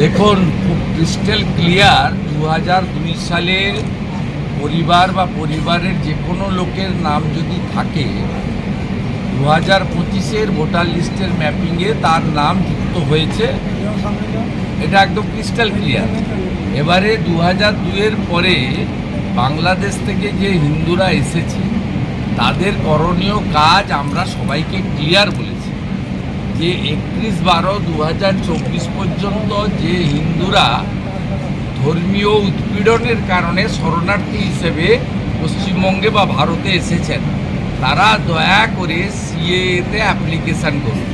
দেখুন, খুব crystal clear দু হাজার দুই সালে পরিবার বা পরিবারের যে কোনো লোকের নাম যদি থাকে দু হাজার পঁচিশের ভোটার লিস্টের ম্যাপিংয়ে তার নাম যুক্ত হয়েছে। এটা একদম ক্রিস্টাল ক্লিয়ার এবারে দু হাজার দুইয়ের পরে বাংলাদেশ থেকে যে হিন্দুরা এসেছে, তাদের করণীয় কাজ আমরা সবাইকে ক্লিয়ার বলেছি। যে একত্রিশ বারো দু পর্যন্ত যে হিন্দুরা ধর্মীয় উৎপীড়নের কারণে শরণার্থী হিসেবে পশ্চিমবঙ্গে বা ভারতে এসেছেন, তারা দয়া করে সিএতে অ্যাপ্লিকেশান করুন।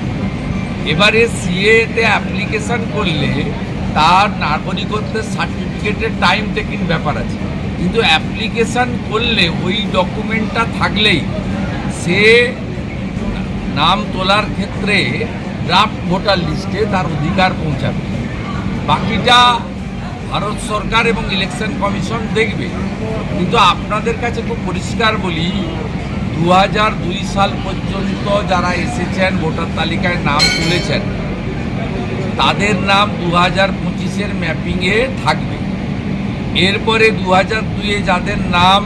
এবারে সিএতে অ্যাপ্লিকেশান করলে তার নাগরিকত্বের সার্টিফিকেটের টাইম টেকিং ব্যাপার আছে। কিন্তু অ্যাপ্লিকেশান করলে ওই ডকুমেন্টটা থাকলেই সে নাম তোলার ক্ষেত্রে ড্রাফট ভোটার লিস্টে তার অধিকার পৌঁছাবে। বাকিটা ভারত সরকার এবং ইলেকশন কমিশন দেখবে। কিন্তু আপনাদের কাছে খুব পরিষ্কার বলি দু হাজার দুই সাল পর্যন্ত যারা এসেছেন ভোটার তালিকায় নাম তুলেছেন, তাদের নাম দু হাজার পঁচিশের ম্যাপিংয়ে থাকবে। এরপরে দু হাজার দুইয়ে যাদের নাম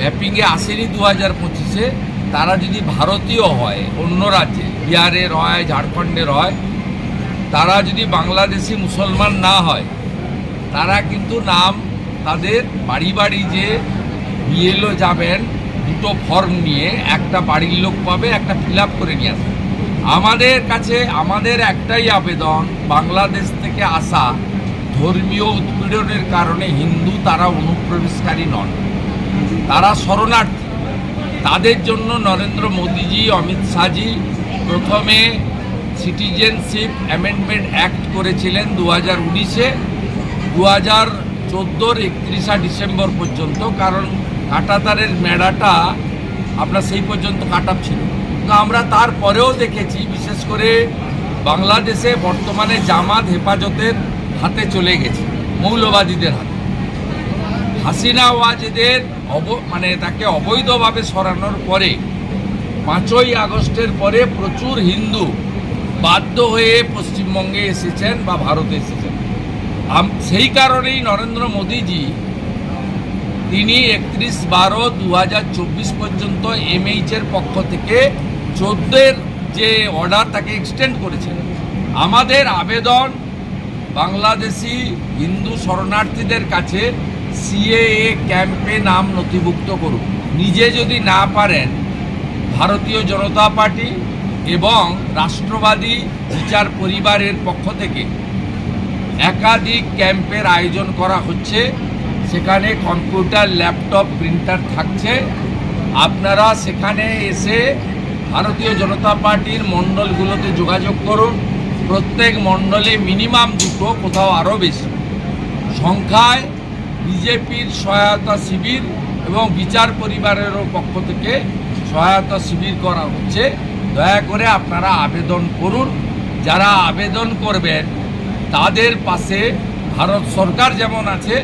ম্যাপিংয়ে আসেনি দু হাজার পঁচিশে তারা যদি ভারতীয় হয়, অন্য রাজ্যে বিহারের হয় ঝাড়খণ্ডের হয় তারা যদি বাংলাদেশি মুসলমান না হয়, তারা কিন্তু নাম, তাদের বাড়ি বাড়ি যে বিএলও যাবেন, দুটো ফর্ম নিয়ে একটা বাড়ির লোক পাবে, একটা ফিল করে নিয়ে আসবে। আমাদের কাছে, আমাদের একটাই আবেদন, বাংলাদেশ থেকে আসা ধর্মীয় উৎপীড়নের কারণে হিন্দু তারা অনুপ্রবেশকারী নন। তারা শরণার্থী। তাদের জন্য নরেন্দ্র মোদীজি, অমিত শাহজি প্রথমে সিটিজেনশিপ অ্যামেন্ডমেন্ট অ্যাক্ট করেছিলেন দু হাজার উনিশে। দু হাজার চোদ্দোর একত্রিশা ডিসেম্বর পর্যন্ত, কারণ কাটাতারের মেড়াটা আপনার সেই পর্যন্ত কাটাপ ছিল। তো আমরা তারপরেও দেখেছি, বিশেষ করে বাংলাদেশে বর্তমানে জামাত হেফাজতের হাতে চলে গেছে, মৌলবাদীদের হাতে। হাসিনা ওয়াজেদের অব মানে তাকে অবৈধভাবে সরানোর পরে পাঁচই আগস্টের পরে প্রচুর হিন্দু বাধ্য হয়ে পশ্চিমবঙ্গে এসেছেন বা ভারতে এসেছেন। সেই কারণেই নরেন্দ্র মোদীজি তিনি একত্রিশ বারো দু পর্যন্ত এমএইচের পক্ষ থেকে চোদ্দের যে অর্ডার তাকে এক্সটেন্ড করেছেন। আমাদের আবেদন বাংলাদেশি হিন্দু শরণার্থীদের কাছে সিএএ ক্যাম্পে নাম নথিভুক্ত করুন। নিজে যদি না পারেন, ভারতীয় জনতা পার্টি এবং রাষ্ট্রবাদী বিচার পরিবারের পক্ষ থেকে একাধিক ক্যাম্পের আয়োজন করা হচ্ছে। সেখানে কম্পিউটার, ল্যাপটপ, প্রিন্টার থাকছে। আপনারা সেখানে এসে ভারতীয় জনতা পার্টির মণ্ডলগুলোতে যোগাযোগ করুন। প্রত্যেক মণ্ডলে মিনিমাম দুটো, কোথাও আরও বেশি। সংখ্যায় বিজেপির সহায়তা শিবির এবং বিচার পরিবারেরও পক্ষ থেকে সহায়তা শিবির করা হচ্ছে। দয়া করে আপনারা আবেদন করুন। যারা আবেদন করবেন, তাদের পাশে ভারত সরকার যেমন আছে,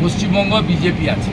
পশ্চিমবঙ্গ বিজেপি আছে।